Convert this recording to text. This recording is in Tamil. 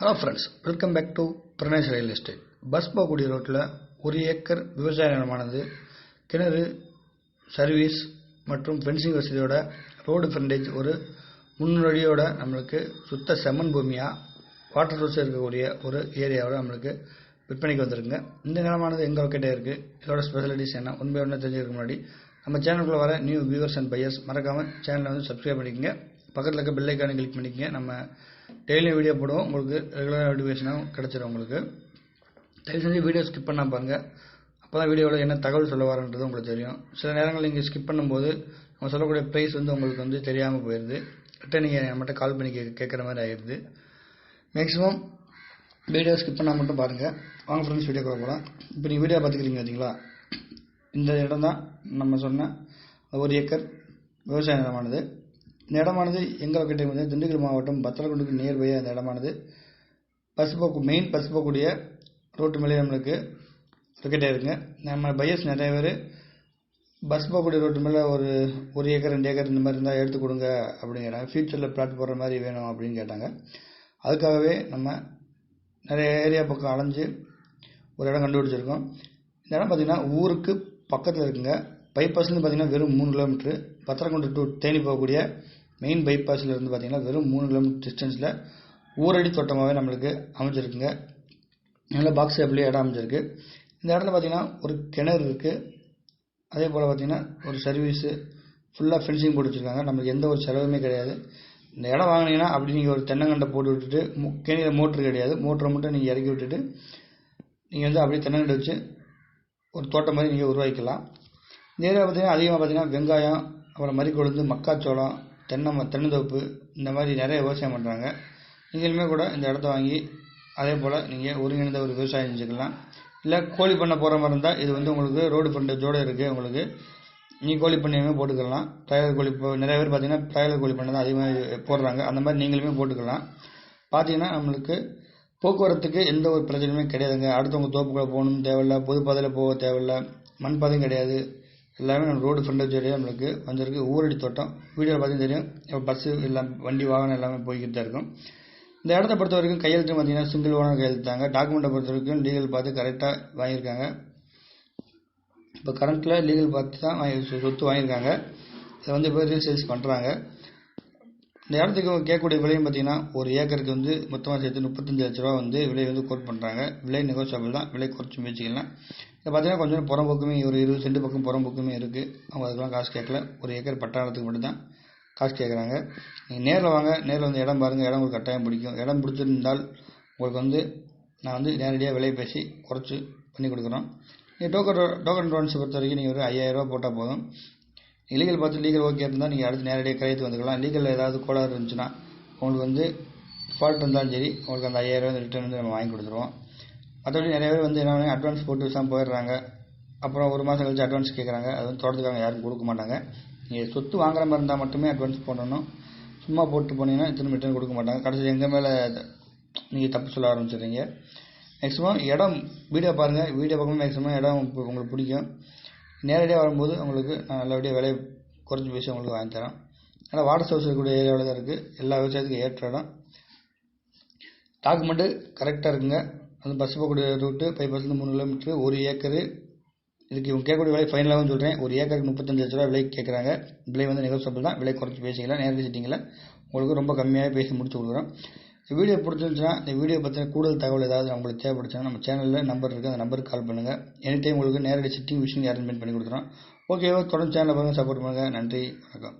Hello friends welcome back to Pranesh real estate bus போகக்கூடிய ரோட்டில் ஒரு ஏக்கர் விவசாய நிலமானது. கிணறு சர்வீஸ் மற்றும் ஃபென்சிங் வசதியோட ரோடு ஃப்ரண்டேஜ் ஒரு முன்னோடியோட நம்மளுக்கு சுத்த செம்மன் பூமியாக வாட்டர் சோர்ஸ் இருக்கக்கூடிய ஒரு ஏரியாவோட நம்மளுக்கு விற்பனைக்கு வந்திருக்குங்க. இந்த நிலமானது எங்கே லொக்கேட்டாக இருக்குது இதோட ஸ்பெஷலிட்டிஸ் என்ன? உண்மை ஒன்று தெரிஞ்சுக்க முன்னாடி நம்ம சேனலுக்குள்ளே வர நியூ வியூவர்ஸ் அண்ட் பையர்ஸ் மறக்காமல் சேனலை வந்து சப்ஸ்கிரைப் பண்ணிக்கங்க. பக்கத்தில் இருக்க பெல்லைக்கானு கிளிக் பண்ணிக்கங்க. நம்ம டெய்லியும் வீடியோ போடுவோம். உங்களுக்கு ரெகுலராக நோட்டிஃபிகேஷனாகவும் கிடச்சிடும் உங்களுக்கு. தயவு செஞ்சு வீடியோ ஸ்கிப் பண்ணால் பாருங்கள் அப்போ தான் வீடியோவில் என்ன தகவல் சொல்ல வரன்றது உங்களுக்கு தெரியும். சில நேரங்கள் நீங்கள் ஸ்கிப் பண்ணும்போது நம்ம சொல்லக்கூடிய ப்ரைஸ் வந்து உங்களுக்கு வந்து தெரியாமல் போயிடுது ரிட்டன் நீங்கள் நம்மகிட்ட கால் பண்ணி கே கேட்குற மாதிரி ஆயிடுது மேக்ஸிமம் வீடியோ ஸ்கிப் பண்ணால் மட்டும் பாருங்கள் வாங்க ஃப்ரெண்ட்ஸ் வீடியோ கூட போகலாம் இப்போ நீங்கள் வீடியோ பார்த்துக்கிறீங்க பார்த்தீங்களா இந்த இடம் தான் நம்ம சொன்ன ஒரு ஏக்கர் விவசாய நிலமானது. இந்த இடமானது எங்கே லொக்கேட் வந்து திண்டுக்கல் மாவட்டம் பத்தலகுண்டுக்கு நியர்பையாக அந்த இடமானது. பஸ் போக்கு மெயின் பஸ் போகக்கூடிய ரோட்டு மேலே நம்மளுக்கு லொக்கேட் இருக்குங்க நம்ம பையர்ஸ் நிறைய பேர் பஸ் போகக்கூடிய ரோட்டு மேலே ஒரு ஒரு ஏக்கர் ரெண்டு ஏக்கர் இந்த மாதிரி இருந்தால் எடுத்து கொடுங்க அப்படிங்கிறாங்க. ஃப்யூச்சரில் பிளாட் போடுற மாதிரி வேணும் அப்படின்னு கேட்டாங்க. அதுக்காகவே நம்ம நிறைய ஏரியா பக்கம் அலைஞ்சு ஒரு இடம் கண்டுபிடிச்சிருக்கோம். இந்த இடம் பார்த்திங்கன்னா ஊருக்கு பக்கத்தில் இருக்குங்க. பைபாஸ்லேருந்து பார்த்திங்கன்னா வெறும் மூணு கிலோமீட்ரு பத்திரக்குண்டு டு தேனி போகக்கூடிய மெயின் பைபாஸில் இருந்து பார்த்திங்கன்னா வெறும் மூணு கிலோமீட்டர் டிஸ்டன்ஸில் ஊரடி தோட்டமாகவே நம்மளுக்கு அமைஞ்சிருக்குங்க. நல்ல பாக்ஸ் ஷேப்லேயே இடம் அமைஞ்சிருக்கு. இந்த இடத்துல பார்த்திங்கன்னா ஒரு கிணறு இருக்குது அதே போல் பார்த்திங்கன்னா ஒரு சர்வீஸு ஃபுல்லாக ஃபென்சிங் போட்டு வச்சுருக்காங்க. நம்மளுக்கு எந்த ஒரு செலவுமே கிடையாது. இந்த இடம் வாங்கினீங்கன்னா அப்படி நீங்கள் ஒரு தென்னங்கண்டை போட்டு விட்டுட்டு கேணியில் மோட்ரு கிடையாது. மோட்டரை மட்டும் நீங்கள் இறக்கி விட்டுட்டு நீங்கள் வந்து அப்படியே தென்னங்கண்டை வச்சு ஒரு தோட்டம் மாதிரி நீங்கள் உருவாக்கிக்கலாம். இந்த ஏரியா பார்த்திங்கன்னா அதிகமாக பார்த்திங்கன்னா வெங்காயம் அப்புறம் மறிக்கொழுந்து மக்காச்சோளம் தென்னை தென்னந்தோப்பு இந்த மாதிரி நிறைய விவசாயம் பண்ணுறாங்க நீங்களுமே கூட இந்த இடத்த வாங்கி அதே போல் நீங்கள் ஒருங்கிணைந்த ஒரு விவசாயம் செஞ்சுக்கலாம். இல்லை கோழி பண்ண போகிற மாதிரி இருந்தால் இது வந்து உங்களுக்கு ரோடு ஃப்ரண்டேஜோடு இருக்குது உங்களுக்கு. நீங்கள் கோழி பண்ணையுமே போட்டுக்கலாம். பிராயலர் கோழி இப்போ நிறைய பேர் பார்த்தீங்கன்னா பிராயலர் கோழி பண்ணை தான் அதிகமாக போடுறாங்க. அந்த மாதிரி நீங்களுமே போட்டுக்கலாம். பார்த்தீங்கன்னா நம்மளுக்கு போக்குவரத்துக்கு எந்த ஒரு பிரச்சனையுமே கிடையாதுங்க. அடுத்தவங்க தோப்புக்குள்ளே போகணும் தேவையில்ல பொது பாதையில் போக தேவையில்ல. மண் பாதையும் கிடையாது. எல்லாமே நம்ம ரோடு ஃப்ரண்டேஜ் ஏரியா நம்மளுக்கு வந்திருக்கு. ஊரடி தோட்டம். வீடியோவில் பார்த்தீங்கன்னா தெரியும். இப்போ பஸ்ஸு எல்லாம் வண்டி வாகனம் எல்லாமே போய்கிட்டு தான் இருக்கும். இந்த இடத்த பொறுத்த வரைக்கும் கையெழுத்து பார்த்தீங்கன்னா சிங்கிள் ஓனர் கையெழுத்தாங்க டாக்குமெண்ட்டை பொறுத்த வரைக்கும் லீகல் பார்த்து கரெக்டாக வாங்கியிருக்காங்க. இப்போ கரண்ட்டில் லீகல் பார்த்து தான் வாங்கி சொத்து வாங்கியிருக்காங்க. இதை வந்து இப்போ ரீசேல்ஸ் பண்ணுறாங்க இந்த இடத்துக்கு கேட்கக்கூடிய விலையும் பார்த்தீங்கன்னா ஒரு ஏக்கருக்கு வந்து மொத்தமாக சேர்த்து முப்பத்தஞ்சு லட்ச ரூபா வந்து விலை வந்து கோட் பண்ணுறாங்க விலை நெகோசியபிள் தான். விலை குறைச்சி முயற்சிக்கலாம். இதை பார்த்தீங்கன்னா கொஞ்சம் புறம்போக்குமே ஒரு இருபது சென்ட் பக்கம் புறம்போக்குமே இருக்குது அவங்க அதுக்கெல்லாம் காசு கேட்கல. ஒரு ஏக்கர் பட்டாளத்துக்கு மட்டும்தான் காசு கேட்குறாங்க. நீங்கள் நேரில் வாங்க. நேரில் வந்து இடம் பாருங்கள் இடம் உங்களுக்கு கட்டாயம் பிடிக்கும். இடம் பிடிச்சிருந்தால் உங்களுக்கு வந்து நான் வந்து நேரடியாக விலை பேசி குறைச்சி பண்ணி கொடுக்குறோம். நீங்கள் டோக்கன் டோக்கன் லோன்ஸை பொறுத்த வரைக்கும் நீங்கள் ஒரு ஐயாயிரரூபா போட்டால் போதும். லீகல் பார்த்து லீகல் ஓகே இருந்தால் நீங்கள் அடுத்து நேரடியாக கையெழுத்து வந்துக்கலாம். லீகலில் ஏதாவது கோளாறு இருந்துச்சுன்னா உங்களுக்கு வந்து ஃபால்ட் இருந்தாலும் சரி உங்களுக்கு அந்த ஐயாயிரம் ரிட்டர்ன் வந்து நம்ம வாங்கி கொடுத்துருவோம். மற்றபடி நிறைய பேர் வந்து என்ன அட்வான்ஸ் போட்டு தான் போயிடுறாங்க. அப்புறம் ஒரு மாதம் கழிச்சு அட்வான்ஸ் கேட்குறாங்க அது வந்து தோட்டத்துக்காக யாரும் கொடுக்க மாட்டாங்க. நீங்கள் சொத்து வாங்குற மாதிரி இருந்தால் மட்டுமே அட்வான்ஸ் போடணும். சும்மா போட்டு போனீங்கன்னா திரும்ப ரிட்டர்ன் கொடுக்க மாட்டாங்க. கடைசியில் எங்கள் மேலே நீங்கள் தப்பு சொல்ல ஆரம்பிச்சிடுறீங்க. மேக்ஸிமம் இடம் வீடியோ பாருங்கள் வீடியோ பார்க்கும்போது மேக்ஸிமம் இடம் உங்களுக்கு பிடிக்கும். நேரடியாக வரும்போது உங்களுக்கு நான் நல்லபடியாக விலையை குறைஞ்சி பேசி உங்களுக்கு வாங்கி தரேன். ஆனால் வாட்டர் சோர்ஸ் இருக்கக்கூடிய ஏரியாவில் தான் இருக்குது எல்லா விவசாயத்துக்கும் ஏற்ற இடம். டாக்குமெண்ட்டு கரெக்டாக இருக்குங்க. அந்த பஸ் போகக்கூடிய ரூட்டு பைபாஸ்லேருந்து மூணு கிலோமீட்ரு ஒரு ஏக்கரு இதுக்கு இவங்க கேட்கக்கூடிய விலை ஃபைனலாகவும் சொல்கிறேன் ஒரு ஏக்கருக்கு முப்பத்தஞ்சு லட்ச ரூபா விலை கேட்குறாங்க. விலை வந்து நெகோசியபிள் தான். விலை குறைச்சி பேசிக்கலாம். நேரடி சிட்டிங்கில் உங்களுக்கு ரொம்ப கம்மியாக பேசி முடிச்சு கொடுக்குறோம். இந்த வீடியோ பிடிச்சிருந்துச்சுன்னா இந்த வீடியோ பற்றின கூடுதல் தகவல் ஏதாவது உங்களுக்கு தேவைப்படுச்சுன்னா நம்ம சேனலில் நம்பர் இருக்குது அந்த நம்பருக்கு கால் பண்ணுங்கள் எனி டைம் உங்களுக்கு நேரடி சிட்டிங் விஷயம் அரேஞ்ச்மெண்ட் பண்ணி கொடுத்துறோம். ஓகேவா தொடர்ந்து சேனலில் பாருங்கள் சப்போர்ட் பண்ணுங்கள் நன்றி. வணக்கம்.